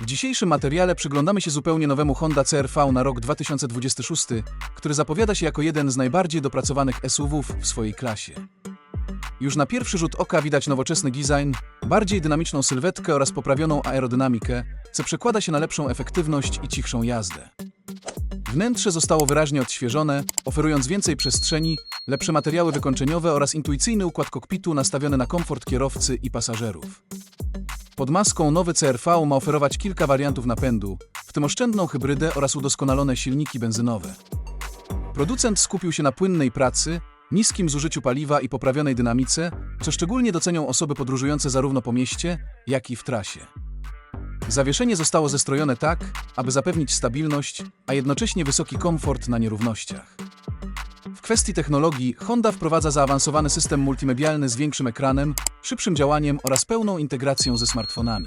W dzisiejszym materiale przyglądamy się zupełnie nowemu Honda CR-V na rok 2026, który zapowiada się jako jeden z najbardziej dopracowanych SUV-ów w swojej klasie. Już na pierwszy rzut oka widać nowoczesny design, bardziej dynamiczną sylwetkę oraz poprawioną aerodynamikę, co przekłada się na lepszą efektywność i cichszą jazdę. Wnętrze zostało wyraźnie odświeżone, oferując więcej przestrzeni, lepsze materiały wykończeniowe oraz intuicyjny układ kokpitu nastawiony na komfort kierowcy i pasażerów. Pod maską nowy CR-V ma oferować kilka wariantów napędu, w tym oszczędną hybrydę oraz udoskonalone silniki benzynowe. Producent skupił się na płynnej pracy, niskim zużyciu paliwa i poprawionej dynamice, co szczególnie docenią osoby podróżujące zarówno po mieście, jak i w trasie. Zawieszenie zostało zestrojone tak, aby zapewnić stabilność, a jednocześnie wysoki komfort na nierównościach. Kwestii technologii Honda wprowadza zaawansowany system multimedialny z większym ekranem, szybszym działaniem oraz pełną integracją ze smartfonami.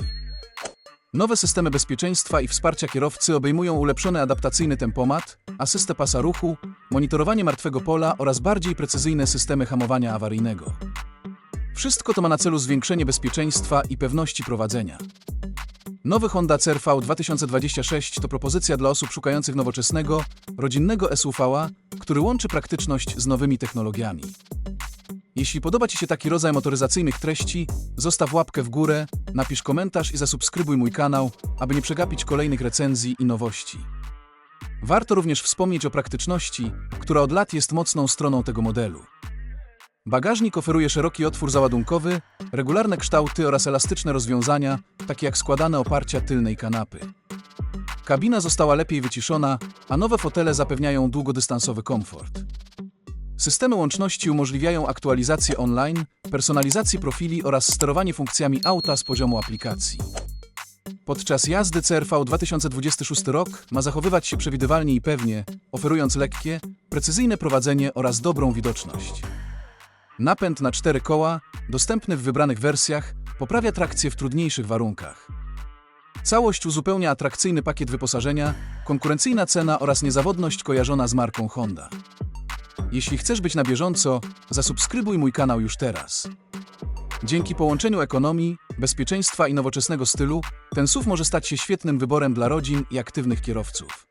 Nowe systemy bezpieczeństwa i wsparcia kierowcy obejmują ulepszony adaptacyjny tempomat, asystę pasa ruchu, monitorowanie martwego pola oraz bardziej precyzyjne systemy hamowania awaryjnego. Wszystko to ma na celu zwiększenie bezpieczeństwa i pewności prowadzenia. Nowy Honda CR-V 2026 to propozycja dla osób szukających nowoczesnego, rodzinnego SUV-a, który łączy praktyczność z nowymi technologiami. Jeśli podoba Ci się taki rodzaj motoryzacyjnych treści, zostaw łapkę w górę, napisz komentarz i zasubskrybuj mój kanał, aby nie przegapić kolejnych recenzji i nowości. Warto również wspomnieć o praktyczności, która od lat jest mocną stroną tego modelu. Bagażnik oferuje szeroki otwór załadunkowy, regularne kształty oraz elastyczne rozwiązania, takie jak składane oparcia tylnej kanapy. Kabina została lepiej wyciszona, a nowe fotele zapewniają długodystansowy komfort. Systemy łączności umożliwiają aktualizację online, personalizację profili oraz sterowanie funkcjami auta z poziomu aplikacji. Podczas jazdy CRV 2026 rok ma zachowywać się przewidywalnie i pewnie, oferując lekkie, precyzyjne prowadzenie oraz dobrą widoczność. Napęd na cztery koła, dostępny w wybranych wersjach, poprawia trakcję w trudniejszych warunkach. Całość uzupełnia atrakcyjny pakiet wyposażenia, konkurencyjna cena oraz niezawodność kojarzona z marką Honda. Jeśli chcesz być na bieżąco, zasubskrybuj mój kanał już teraz. Dzięki połączeniu ekonomii, bezpieczeństwa i nowoczesnego stylu, ten SUV może stać się świetnym wyborem dla rodzin i aktywnych kierowców.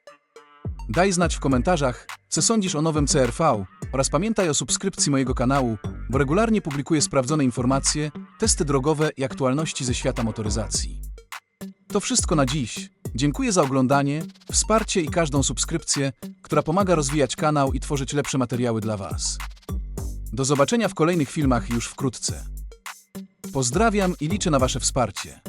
Daj znać w komentarzach, co sądzisz o nowym CRV oraz pamiętaj o subskrypcji mojego kanału, bo regularnie publikuję sprawdzone informacje, testy drogowe i aktualności ze świata motoryzacji. To wszystko na dziś. Dziękuję za oglądanie, wsparcie i każdą subskrypcję, która pomaga rozwijać kanał i tworzyć lepsze materiały dla Was. Do zobaczenia w kolejnych filmach już wkrótce. Pozdrawiam i liczę na Wasze wsparcie.